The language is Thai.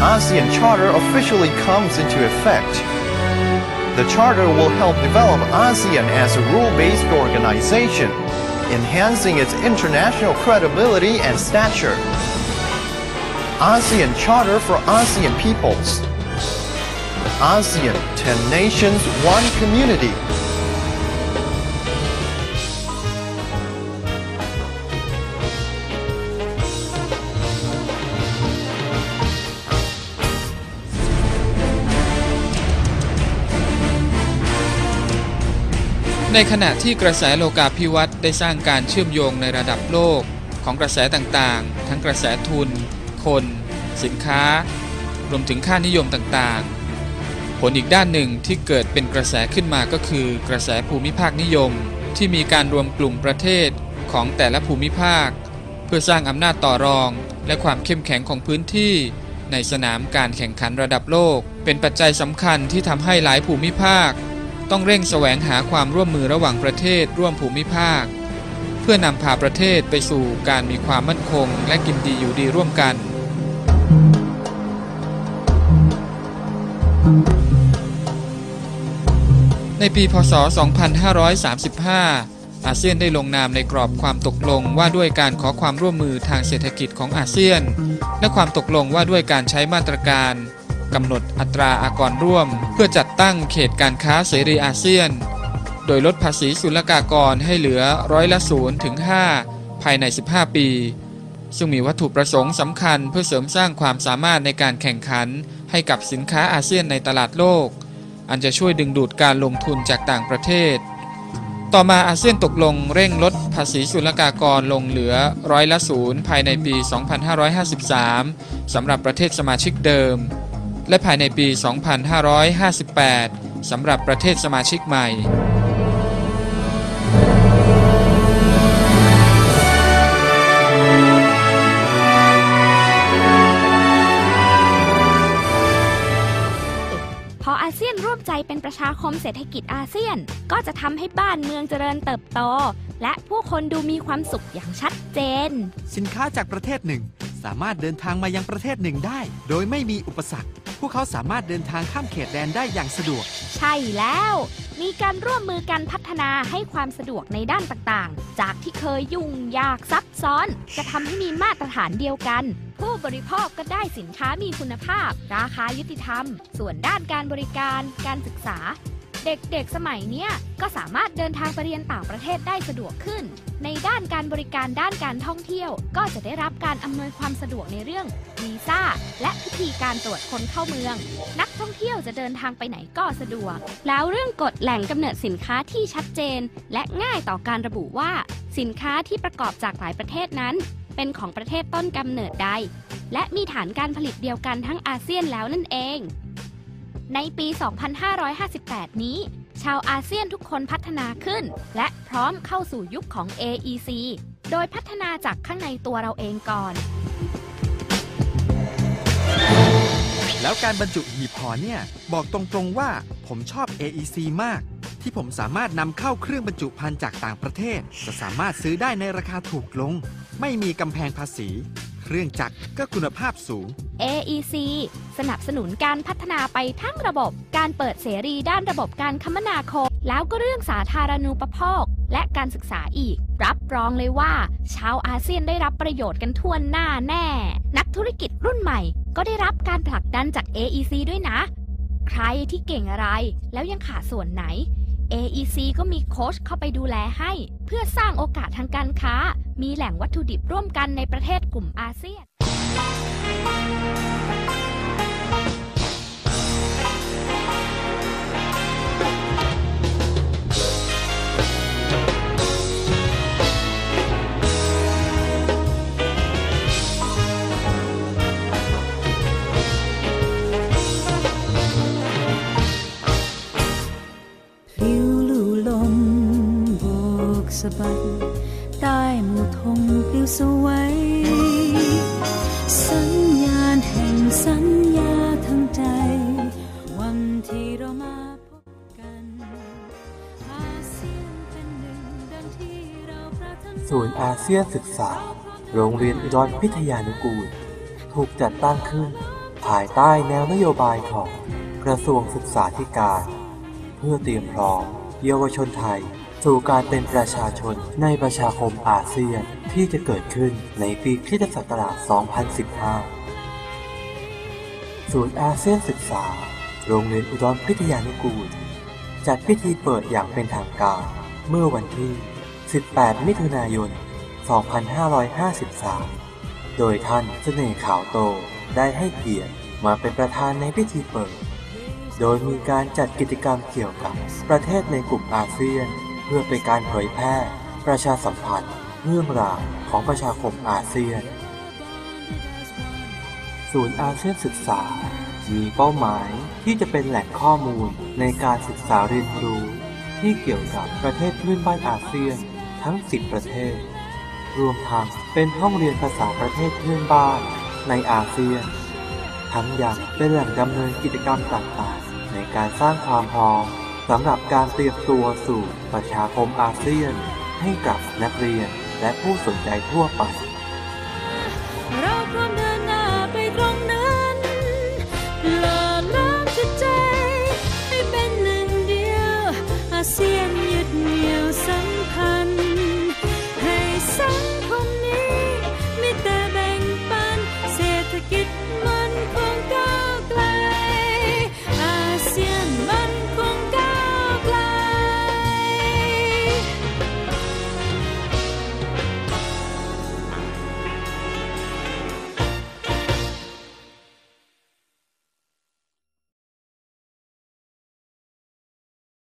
ASEAN Charter officially comes into effect. The Charter will help develop ASEAN as a rule-based organization, enhancing its international credibility and stature. ASEAN Charter for ASEAN Peoples. ASEAN 10 Nations, One Community. ในขณะที่กระแสโลกาภิวัตน์ได้สร้างการเชื่อมโยงในระดับโลก ของกระแสต่างๆ ทั้งกระแสทุน คน สินค้า รวมถึงค่านิยมต่างๆ ผลอีกด้านหนึ่งที่เกิดเป็นกระแสขึ้นมาก็คือกระแสภูมิภาคนิยม ที่มีการรวมกลุ่มประเทศของแต่ละภูมิภาค เพื่อสร้างอำนาจต่อรองและความเข้มแข็งของพื้นที่ ในสนามการแข่งขันระดับโลก เป็นปัจจัยสำคัญที่ทำให้หลายภูมิภาค ต้องเร่งแสวงหาความร่วมมือระหว่างประเทศร่วมภูมิภาค เพื่อนำพาประเทศไปสู่การมีความมั่นคง และกินดีอยู่ดีร่วมกัน ในปีพศ 2535 อาเซียนได้ลงนามในกรอบความตกลงว่าด้วยการขอความร่วมมือทางเศรษฐกิจของอาเซียน และความตกลงว่าด้วยการใช้มาตรการ กำหนดอัตราอากรร่วม เพื่อจัดตั้งเขตการค้าเสรีอาเซียน โดยลดภาษีศุลกากรให้เหลือร้อยละ0ถึง5ภายใน 15 ปี ซึ่งมีวัตถุประสงค์สำคัญเพื่อเสริมสร้างความสามารถในการแข่งขันให้กับสินค้าอาเซียนในตลาดโลก อันจะช่วยดึงดูดการลงทุนจากต่างประเทศ ต่อมาอาเซียนตกลงเร่งลดภาษีศุลกากรลงเหลือร้อยละศูนย์ภายในปี 2553 สำหรับประเทศสมาชิกเดิม และภายในปี 2558 สำหรับประเทศสมาชิกใหม่ พออาเซียนร่วมใจเป็นประชาคมเศรษฐกิจอาเซียน ก็จะทำให้บ้านเมืองเจริญเติบโต และผู้คนดูมีความสุขอย่างชัดเจน สินค้าจากประเทศหนึ่ง สามารถเดินทางมายังประเทศหนึ่งได้ โดยไม่มีอุปสรรค พวกเขาสามารถเดินทางข้ามเขตแดนได้อย่างสะดวก ใช่แล้ว มีการร่วมมือกันพัฒนาให้ความสะดวกในด้านต่างๆ จากที่เคยยุ่งยากซับซ้อน จะทำให้มีมาตรฐานเดียวกัน ผู้บริโภคก็ได้สินค้ามีคุณภาพ ราคายุติธรรม ส่วนด้านการบริการ การศึกษา เด็กๆ สมัยเนี้ยก็สามารถเดินทางไปเรียนต่างประเทศได้สะดวกขึ้น ในด้านการบริการด้านการท่องเที่ยว ก็จะได้รับการอำนวยความสะดวกในเรื่องวีซ่าและพิธีการตรวจคนเข้าเมือง นักท่องเที่ยวจะเดินทางไปไหนก็สะดวก แล้วเรื่องกฎแหล่งกำเนิดสินค้าที่ชัดเจน และง่ายต่อการระบุว่า สินค้าที่ประกอบจากหลายประเทศนั้น เป็นของประเทศต้นกำเนิดใด และมีฐานการผลิตเดียวกันทั้งอาเซียนแล้วนั่นเอง ในปี 2558 นี้ ชาวอาเซียนทุกคนพัฒนาขึ้น และพร้อมเข้าสู่ยุคของ AEC โดยพัฒนาจากข้างในตัวเราเองก่อน แล้วการบรรจุหีบห่อเนี่ย บอกตรงๆว่าผมชอบ AEC มาก ที่ผมสามารถนำเข้าเครื่องบรรจุภัณฑ์จากต่างประเทศ จะสามารถซื้อได้ในราคาถูกลง ไม่มีกำแพงภาษี เครื่องจักรก็คุณภาพสูง AEC สนับสนุนการพัฒนาไปทั้งระบบ การเปิดเสรีด้านระบบการคมนาคม แล้วก็เรื่องสาธารณูปโภค และการศึกษาอีก รับรองเลยว่า ชาวอาเซียนได้รับประโยชน์กันทั่วหน้าแน่ นักธุรกิจรุ่นใหม่ ก็ได้รับการผลักดันจาก AEC ด้วยนะ ใครที่เก่งอะไรแล้วยังขาดส่วนไหน AEC ก็มีโค้ชเข้าไปดูแลให้ เพื่อสร้างโอกาสทางการค้า มีแหล่งวัตถุดิบร่วมกันในประเทศกลุ่มอาเซียน หมู่ธงปลิวสวยสัญญาณแห่งสัญญาทั้งใจ วันที่เรามาพบกันอาเซียนเป็นหนึ่งดังที่เราปรารถนาศูนย์อาเซียนศึกษา โรงเรียนอุดรพิทยานุกูล ถูกจัดตั้งขึ้น ภายใต้แนวนโยบายของกระทรวงศึกษาธิการ เพื่อเตรียมพร้อมเยาวชนไทย สู่การเป็นประชาชนในประชาคมอาเซียนที่จะเกิดขึ้นในปีคริสตศักราช 2015 ศูนย์อาเซียนศึกษา โรงเรียนอุดรพิทยานุกูล จัดพิธีเปิดอย่างเป็นทางการ เมื่อวันที่ 18 มิถุนายน 2553 โดยท่านเสน่ห์ขาวโตได้ให้เกียรติมาเป็นประธานในพิธีเปิด โดยมีการจัดกิจกรรมเกี่ยวกับประเทศในกลุ่มอาเซียน พื่อเป็นการเผยแพร่ ประชาสัมพันธ์ เรื่องราวของประชาคมอาเซียน ศูนย์อาเซียนศึกษา มีเป้าหมายที่จะเป็นแหล่งข้อมูลในการศึกษาเรียนรู้ ที่เกี่ยวกับประเทศเพื่อนบ้านอาเซียนทั้ง 10 ประเทศ รวมทั้งเป็นห้องเรียนภาษาประเทศเพื่อนบ้านในอาเซียน ทั้งยังเป็นแหล่งดำเนินกิจกรรมต่างๆ ในการสร้างความพร้อม สำหรับการเตรียมตัวสู่ประชาคมอาเซียน ให้กับนักเรียนและผู้สนใจทั่วไป